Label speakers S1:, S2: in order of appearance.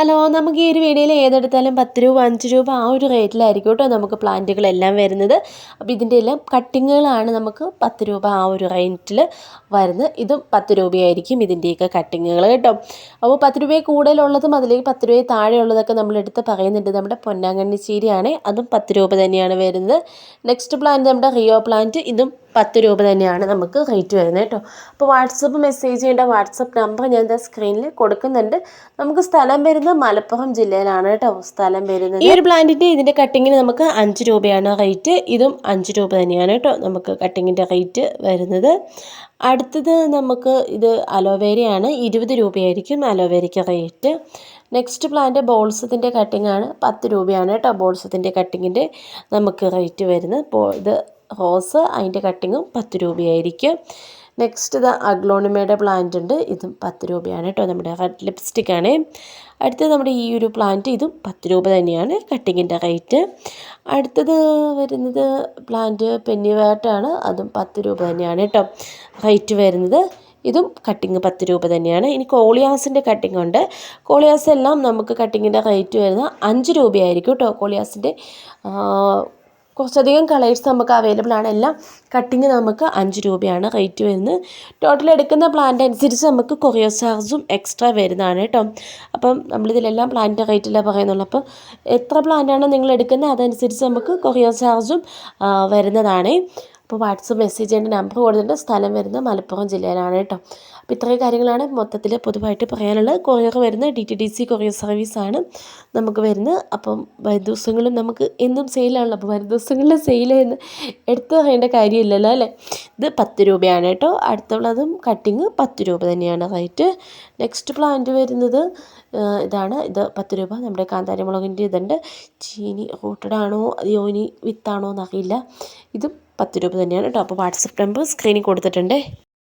S1: Hello നമുക്ക് ഈ ഒരു വീഡിയോയിൽ ഏതെടുത്താലും പത്ത് രൂപ അഞ്ച് രൂപ ആ ഒരു റേറ്റിലായിരിക്കും കേട്ടോ നമുക്ക് പ്ലാന്റുകളെല്ലാം വരുന്നത്. അപ്പോൾ ഇതിന്റെ എല്ലാം കട്ടിങ്ങുകളാണ് നമുക്ക് പത്ത് രൂപ ആ ഒരു റേറ്റിൽ വരുന്നത്. ഇതും പത്ത് രൂപയായിരിക്കും ഇതിന്റെയൊക്കെ കട്ടിങ്ങുകൾ കേട്ടോ. അപ്പോൾ പത്ത് രൂപയെ കൂടുതലുള്ളതും അതിലേക്ക് പത്ത് രൂപയെ താഴെയുള്ളതൊക്കെ നമ്മൾ എടുത്ത് പറയുന്നുണ്ട്. നമ്മുടെ പൊന്നാങ്കണ്ണി ചീരയാണ് അതും പത്ത് രൂപ തന്നെയാണ് വരുന്നത്. നെക്സ്റ്റ് പ്ലാന്റ് നമ്മുടെ റിയോ പ്ലാന്റ് ഇതും പത്ത് രൂപ തന്നെയാണ് നമുക്ക് റേറ്റ് വരുന്നത് കേട്ടോ. അപ്പോൾ വാട്സപ്പ് മെസ്സേജ് ചെയ്യേണ്ട വാട്സപ്പ് നമ്പർ ഞാൻ എന്താ സ്ക്രീനിൽ കൊടുക്കുന്നുണ്ട്. നമുക്ക് സ്ഥലം വരുന്നത് മലപ്പുറം ജില്ലയിലാണ് കേട്ടോ സ്ഥലം വരുന്നത്. ഈ ഒരു പ്ലാന്റിന്റെ ഇതിന്റെ കട്ടിങ്ങിന് നമുക്ക് അഞ്ച് രൂപയാണ് റേറ്റ് ഇതും അഞ്ച് രൂപ തന്നെയാണ് കേട്ടോ നമുക്ക് കട്ടിങ്ങിന്റെ റേറ്റ് വരുന്നത്. അടുത്തത് നമുക്ക് ഇത് അലോവേരയാണ്. ഇരുപത് രൂപയായിരിക്കും അലോവേരയ്ക്ക് റേറ്റ് നെക്സ്റ്റ് പ്ലാന്റ് ബോൾസത്തിന്റെ കട്ടിങ്ങാണ് പത്ത് രൂപയാണ് കേട്ടോ ബോൾസത്തിന്റെ കട്ടിങ്ങിന്റെ നമുക്ക് റേറ്റ് വരുന്നത്. ഇത് റോസ് അതിന്റെ കട്ടിങ്ങും പത്ത് രൂപയായിരിക്കും. നെക്സ്റ്റ് ഇത് അഗ്ലോണിമയുടെ പ്ലാന്റ് ഉണ്ട്. ഇതും പത്ത് രൂപയാണ് കേട്ടോ നമ്മുടെ റെഡ് ലിപ്സ്റ്റിക് ആണ്. അടുത്തത് നമ്മുടെ ഈ ഒരു പ്ലാന്റ് ഇതും പത്ത് രൂപ തന്നെയാണ് കട്ടിങ്ങിന്റെ റേറ്റ് അടുത്തത് വരുന്നത് പ്ലാന്റ് പെന്നിവേട്ടാണ് അതും പത്ത് രൂപ തന്നെയാണ് കേട്ടോ റേറ്റ് വരുന്നത്. ഇതും കട്ടിങ് പത്ത് രൂപ തന്നെയാണ്. ഇനി കോളിയാസിന്റെ കട്ടിങ് ഉണ്ട്. കോളിയാസ് എല്ലാം നമുക്ക് കട്ടിങ്ങിന്റെ റേറ്റ് വരുന്നത് അഞ്ച് രൂപയായിരിക്കും കേട്ടോ. കോളിയാസിന്റെ കുറച്ചധികം കളേഴ്സ് നമുക്ക് അവൈലബിൾ ആണ്. എല്ലാം കട്ടിങ് നമുക്ക് അഞ്ച് രൂപയാണ് റേറ്റ് വരുന്നത്. ടോട്ടൽ എടുക്കുന്ന പ്ലാന്റ് അനുസരിച്ച് നമുക്ക് കൊറിയോ ചാർജും എക്സ്ട്രാ വരുന്നതാണ് കേട്ടോ അപ്പം നമ്മളിതിലെല്ലാം പ്ലാന്റ് റേറ്റിലാണ് പറയുന്നുള്ളൂ. അപ്പോൾ എത്ര പ്ലാന്റാണ് നിങ്ങൾ എടുക്കുന്നത്? അതനുസരിച്ച് നമുക്ക് കൊറിയോ ചാർജും വരുന്നതാണ്. അപ്പോൾ വാട്സപ്പ് മെസ്സേജ് ചെയ്യേണ്ട നമ്പർ കൊടുത്തിട്ട് സ്ഥലം വരുന്നത് മലപ്പുറം ജില്ലയിലാണ് കേട്ടോ. അപ്പോൾ ഇത്രയും കാര്യങ്ങളാണ് മൊത്തത്തിൽ പൊതുവായിട്ട് പറയാനുള്ളത്. കൊറിയർ വരുന്നത് D T D C courier സർവീസാണ് നമുക്ക് വരുന്നത്. അപ്പം വരും ദിവസങ്ങളും നമുക്ക് എന്നും സെയിലാണല്ലോ അപ്പോൾ വരും ദിവസങ്ങളിൽ സെയിൽ എന്ന് എടുത്തു പറയേണ്ട കാര്യമില്ലല്ലോ അല്ലേ? ഇത് പത്ത് രൂപയാണ് കേട്ടോ. അടുത്തുള്ളതും കട്ടിങ് പത്ത് രൂപ തന്നെയാണ് റേറ്റ് നെക്സ്റ്റ് പ്ലാന്റ് വരുന്നത് ഇതാണ്. ഇത് പത്ത് രൂപ. നമ്മുടെ കാന്താരി മുളകിന്റെ ഇതുണ്ട്. ചീനി റൂട്ടഡ് ആണോ? അതെയോ ഇനി വിത്താണോ എന്നറിയില്ല. ഇതും പത്ത് രൂപ തന്നെയാണ്. കേട്ടോ അപ്പോൾ വാട്സപ്പ് നമ്പർ സ്ക്രീനിൽ കൊടുത്തിട്ടുണ്ട്.